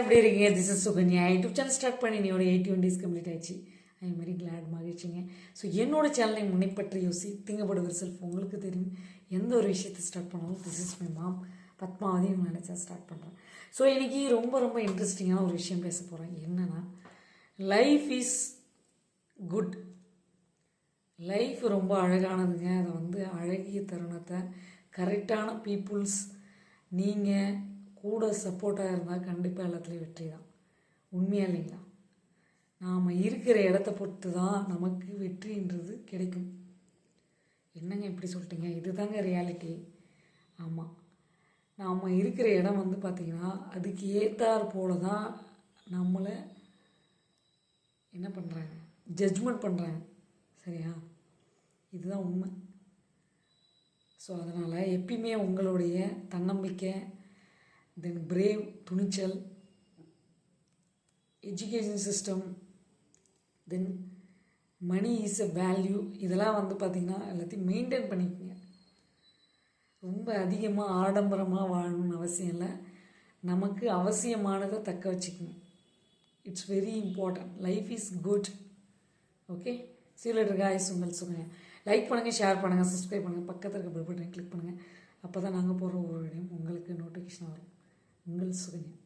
எப்படி இருக்கீங்க? This is Sukanya YouTube channel start பண்ணி நீ ஒரு எயிட்டி ஒன் டேஸ் கம்ப்ளீட் ஆயிடுச்சு. ஐ வெரி கிளாட் மகிழ்ச்சிங்க. ஸோ என்னோட சேனலை முன்னைப்பற்றி யோசி. திங்கப்படுவர் செல்ஃப் உங்களுக்கு தெரியும். எந்த ஒரு விஷயத்தை ஸ்டார்ட் பண்ணாலும் this is my mom Padmavati இவங்க நினச்சா ஸ்டார்ட் பண்ணுறேன் ஸோ இன்றைக்கி ரொம்ப ரொம்ப இன்ட்ரெஸ்டிங்கான ஒரு விஷயம் பேச போகிறேன் என்னென்னா லைஃப் இஸ் குட் லைஃப் ரொம்ப அழகானதுங்க. அதை வந்து அழகிய தருணத்தை கரெக்டான பீப்புள்ஸ் நீங்கள் கூட சப்போர்ட்டாக இருந்தால் கண்டிப்பாக எல்லாத்துலேயும் வெற்றி தான். உண்மையாக இல்லைங்களா? நாம் இருக்கிற இடத்த பொறுத்து தான் நமக்கு வெற்றின்றது கிடைக்கும். என்னங்க இப்படி சொல்லிட்டீங்க? இதுதாங்க ரியாலிட்டி ஆமாம் நாம் இருக்கிற இடம் வந்து பார்த்திங்கன்னா அதுக்கு ஏற்றாற் போல தான் நம்மளை என்ன பண்ணுறாங்க ஜட்ஜ்மெண்ட் பண்ணுறாங்க சரியா? இதுதான் உண்மை. ஸோ அதனால் எப்பயுமே உங்களுடைய தன்னம்பிக்கை தென் பிரேவ் துணிச்சல் education system then money is a value இதெல்லாம் வந்து பார்த்திங்கன்னா எல்லாத்தையும் மெயின்டைன் பண்ணிக்கோங்க. ரொம்ப அதிகமாக ஆடம்பரமாக வாழணும்னு அவசியம் இல்லை. நமக்கு அவசியமானதை தக்க வச்சுக்கணும். It's very important life is good okay சீலர் guys உங்கள் சுகங்க லைக் பண்ணுங்கள் ஷேர் பண்ணுங்கள் சப்ஸ்கிரைப் பண்ணுங்கள் பக்கத்தில் இருக்க பெல் பட்டனை கிளிக் பண்ணுங்கள் அப்போ தான் நாங்கள் போகிற ஒரு வீடியோ உங்களுக்கு நோட்டிஃபிகேஷன் வரும். உங்கள் சுகன்யா